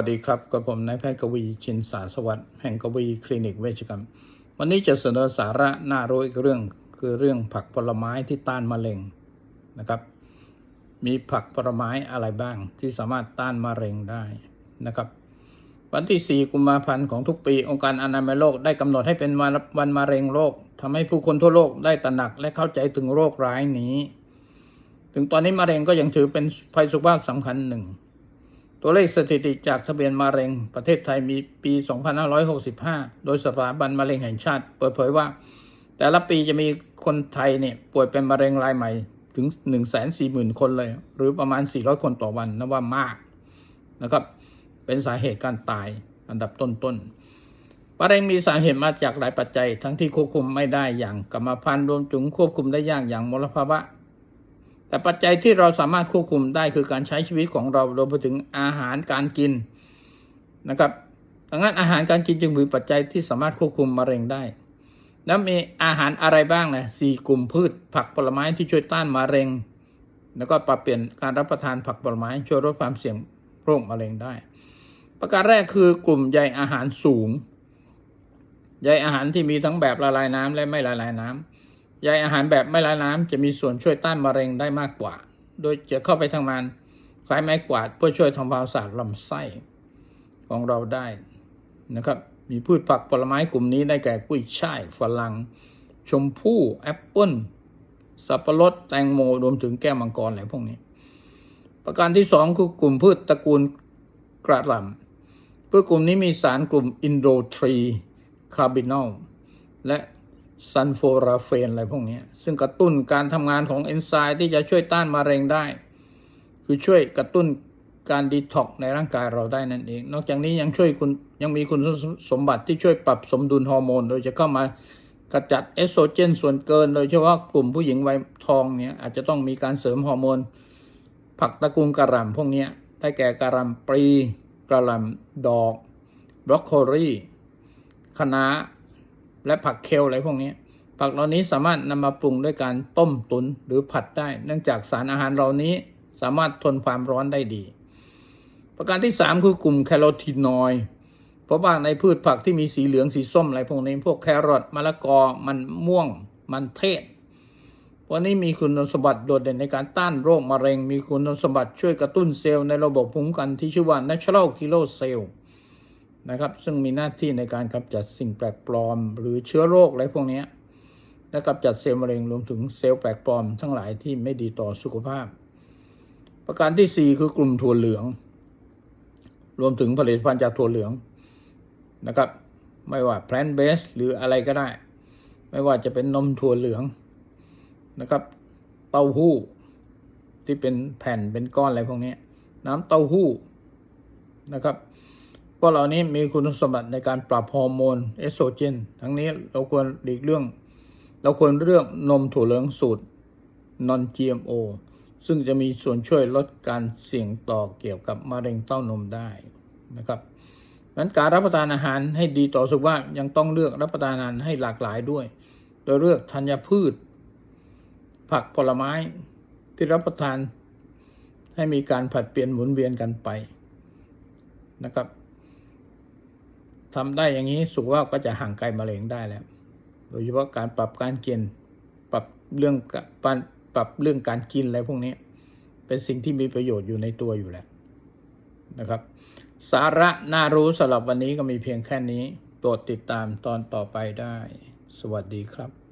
สวัสดีครับกับผมนายแพทย์กวีชินสาสวัสดิ์แห่งกวีคลินิกเวชกรรม วันนี้จะเสนอสาระน่ารู้อีกเรื่องคือเรื่องผักผลไม้ที่ต้านมะเร็งนะครับ มีผักผลไม้อะไรบ้างที่สามารถต้านมะเร็งได้นะครับ วันที่ 4 กุมภาพันธ์ของทุกปี องค์การอนามัยโลกได้กำหนดให้เป็นวันวันมะเร็งโลกทำให้ผู้คนทั่วโลกได้ตระหนักและเข้าใจถึงโรคร้ายนี้ ถึงตอนนี้มะเร็งก็ยังถือเป็นภัยสุขภาพสำคัญหนึ่ง ตัวเลขสถิติจากทะเบียนมะเร็ง ประเทศไทยมีปี 2565 โดยสถาบันมะเร็งแห่งชาติ เปิดเผยว่า แต่ละปีจะมีคนไทยเนี่ยป่วยเป็นมะเร็งรายใหม่ถึง 140,000 คนเลย หรือประมาณ 400 คนต่อวันนับว่ามากนะครับ เป็นสาเหตุการตายอันดับต้นๆมะเร็งมีสาเหตุมาจากหลายปัจจัย ทั้งที่ควบคุมไม่ได้อย่างกรรมพันธุ์รวมถึงควบคุมได้ยากอย่างมลภาวะ แต่ปัจจัยที่เราสามารถควบคุมได้คือการใช้ชีวิตของเรารวมไปถึงอาหารการกินนะครับดังนั้นอาหารการกินจึงเป็นปัจจัยที่สามารถควบคุมมะเร็งได้ แล้วมีอาหารอะไรบ้างนะสี่กลุ่มพืช ผักผลไม้ที่ช่วยต้านมะเร็ง แล้วก็ปรับเปลี่ยนการรับประทานผักผลไม้ช่วยลดความเสี่ยงโรคมะเร็งได้ ประการแรกคือกลุ่มใยอาหารสูง ใยอาหารที่มีทั้งแบบละลายน้ำและไม่ละลายน้ำ ใยอาหารแบบไม่ละลายน้ำจะมีส่วนช่วยต้านมะเร็งได้มากกว่า โดยจะเข้าไปทางมันคล้ายไม้กวาดเพื่อช่วยทำความสะอาดลำไส้ของเราได้นะครับ มีพืชผักผลไม้กลุ่มนี้ได้แก่กุ้ยช่ายฝรั่งชมพู่แอปเปิ้ลสับปะรดแตงโมรวมถึงแก้วมังกรอะไรพวกนี้ ประการที่สองคือกลุ่มพืชตระกูลกระหล่ำพืชกลุ่มนี้มีสารกลุ่มอินโดทรีคาร์บินอลและ ซันโฟราเฟนอะไรพวกนี้ซึ่งกระตุ้นการทำงานของเอนไซม์ที่จะช่วยต้านมะเร็งได้ คือช่วยกระตุ้นการดีท็อกในร่างกายเราได้นั่นเอง นอกจากนี้ยังช่วยคุณยังมีคุณสมบัติที่ช่วยปรับสมดุลฮอร์โมน โดยจะเข้ามากระจัดเอสโตรเจนส่วนเกิน โดยเฉพาะกลุ่มผู้หญิงวัยทองเนี่ยอาจจะต้องมีการเสริมฮอร์โมน ผักตระกูลกระหล่ำพวกนี้ได้แก่กระหล่ำปลีกระหล่ำดอกบรอกโคลีคะน้า และผักเคลอะไรพวกนี้ ผักเหล่านี้สามารถนำมาปรุงด้วยการต้มตุนหรือผัดได้ เนื่องจากสารอาหารเหล่านี้สามารถทนความร้อนได้ดี ประการที่ 3 คือกลุ่มแคโรทีนอยด์เพราะว่าในพืชผักที่มีสีเหลืองสีส้มอะไรพวกนี้ พวกแครอทมะละกอมันม่วง มันเทศพวกนี้มีคุณสมบัติโดดเด่นในการต้านโรคมะเร็ง มีคุณสมบัติช่วยกระตุ้นเซลล์ในระบบภูมิคุ้มกันที่ชื่อว่า natural killer cell นะครับ ซึ่งมีหน้าที่ในการกำจัดสิ่งแปลกปลอม หรือเชื้อโรคอะไรพวกนี้และกำจัดเซลล์มะเร็งรวมถึงเซลล์แปลกปลอมทั้งหลายที่ไม่ดีต่อสุขภาพ ประการที่ 4 คือกลุ่มถั่วเหลือง รวมถึงผลิตภัณฑ์จากถั่วเหลืองนะครับ ไม่ว่าแพลนเบสหรืออะไรก็ได้ ไม่ว่าจะเป็นนมถั่วเหลืองนะครับ เต้าหู้ที่เป็นแผ่นเป็นก้อนอะไรพวกนี้ น้ำเต้าหู้นะครับ พวกเหล่านี้มีคุณสมบัติในการปรับฮอร์โมนเอสโตรเจน ทั้งนี้เราควรหลีกเรื่องเราควรเลือกนมถั่วเหลืองสูตร non GMO ซึ่งจะมีส่วนช่วยลดการเสี่ยงต่อเกี่ยวกับมะเร็งเต้านมได้นะครับนั้นการรับประทานอาหารให้ดีต่อสุขภาพยังต้องเลือกรับประทานอาหารให้หลากหลายด้วย โดยเลือกธัญพืช ผักผลไม้ที่รับประทานให้มีการผัดเปลี่ยนหมุนเวียนกันไปนะครับ ทำได้อย่างนี้สุขภาพก็จะห่างไกลมะเร็งได้แล้ว โดยเฉพาะการปรับการกิน ปรับเรื่องปรปรับเรื่องการกินอะไรพวกนี้ เป็นสิ่งที่มีประโยชน์อยู่ในตัวอยู่แล้วนะครับ สาระน่ารู้สำหรับวันนี้ก็มีเพียงแค่นี้ โปรดติดตามตอนต่อไปได้ สวัสดีครับ